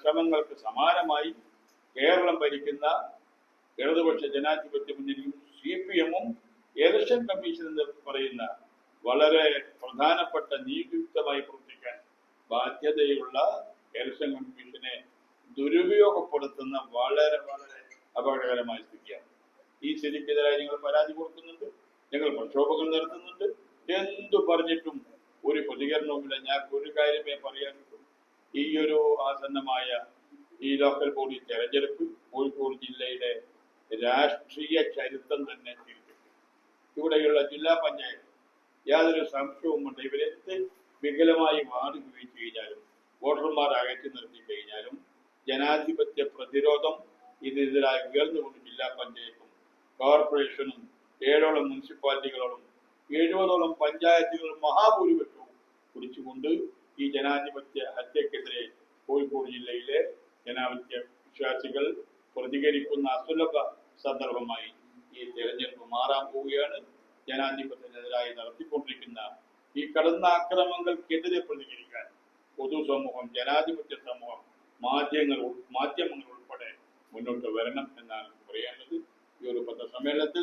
ശ്രമങ്ങൾക്ക് സമാനമായി കേരളം ഭരിക്കുന്ന ഇടതുപക്ഷ ജനാധിപത്യ മുന്നണിയും സി പി എമ്മും ഇലക്ഷൻ കമ്മീഷൻ എന്ന് പറയുന്ന വളരെ പ്രധാനപ്പെട്ട നീതിയുക്തമായി പ്രവർത്തിക്കാൻ ബാധ്യതയുള്ള ഇലക്ഷൻ കമ്മീഷനെ ദുരുപയോഗപ്പെടുത്തുന്ന വളരെ വളരെ അപകടകരമായ സ്ഥിതിയാണ്. ഈ സ്ഥിതിക്കെതിരായി ഞങ്ങൾ പരാതി കൊടുക്കുന്നുണ്ട് ഞങ്ങൾ പ്രക്ഷോഭങ്ങൾ നടത്തുന്നുണ്ട്. എന്തു പറഞ്ഞിട്ടും ഒരു പ്രതികരണവുമില്ല. ഞാൻ ഒരു കാര്യമേ പറയാനുള്ളൂ. ഈ ഒരു ആസന്നമായ ഈ ലോക്കൽ ബോഡി തെരഞ്ഞെടുപ്പ് കോഴിക്കോട് ജില്ലയുടെ രാഷ്ട്രീയ ചരിത്രം തന്നെ ഇവിടെയുള്ള ജില്ലാ പഞ്ചായത്ത് യാതൊരു സംശയവുമുണ്ട് ഇവരെന്ത് വികലമായി വാർഡ് ഉപയോഗിച്ചു കഴിഞ്ഞാലും വോട്ടർമാർ അകറ്റി നിർത്തി കഴിഞ്ഞാലും ജനാധിപത്യ പ്രതിരോധം ഇതിനെതിരായി ഉയർന്നുകൊണ്ട് ജില്ലാ പഞ്ചായത്തും കോർപ്പറേഷനും ഏഴോളം മുനിസിപ്പാലിറ്റികളോടും എഴുപതോളം പഞ്ചായത്തുകളും മഹാഭൂരിപക്ഷവും കുടിച്ചുകൊണ്ട് ഈ ജനാധിപത്യ ഹത്യക്കെതിരെ കോഴിക്കോട് ജില്ലയിലെ ജനാധിപത്യ വിശ്വാസികൾ പ്രതികരിക്കുന്ന അസുലഭ സന്ദർഭമായി ഈ തെരഞ്ഞെടുപ്പ് മാറാൻ പോവുകയാണ്. ജനാധിപത്യത്തിനെതിരായി നടത്തിക്കൊണ്ടിരിക്കുന്ന ഈ കടന്നാക്രമങ്ങൾക്കെതിരെ പ്രതികരിക്കാൻ പൊതുസമൂഹം ജനാധിപത്യ സമൂഹം മാധ്യമങ്ങൾ മാധ്യമങ്ങൾ ഉൾപ്പെടെ മുന്നോട്ട് വരണം എന്നാണ് പറയാനുള്ളത്. ഈ ഒരു പത്രസമ്മേളനത്തിൽ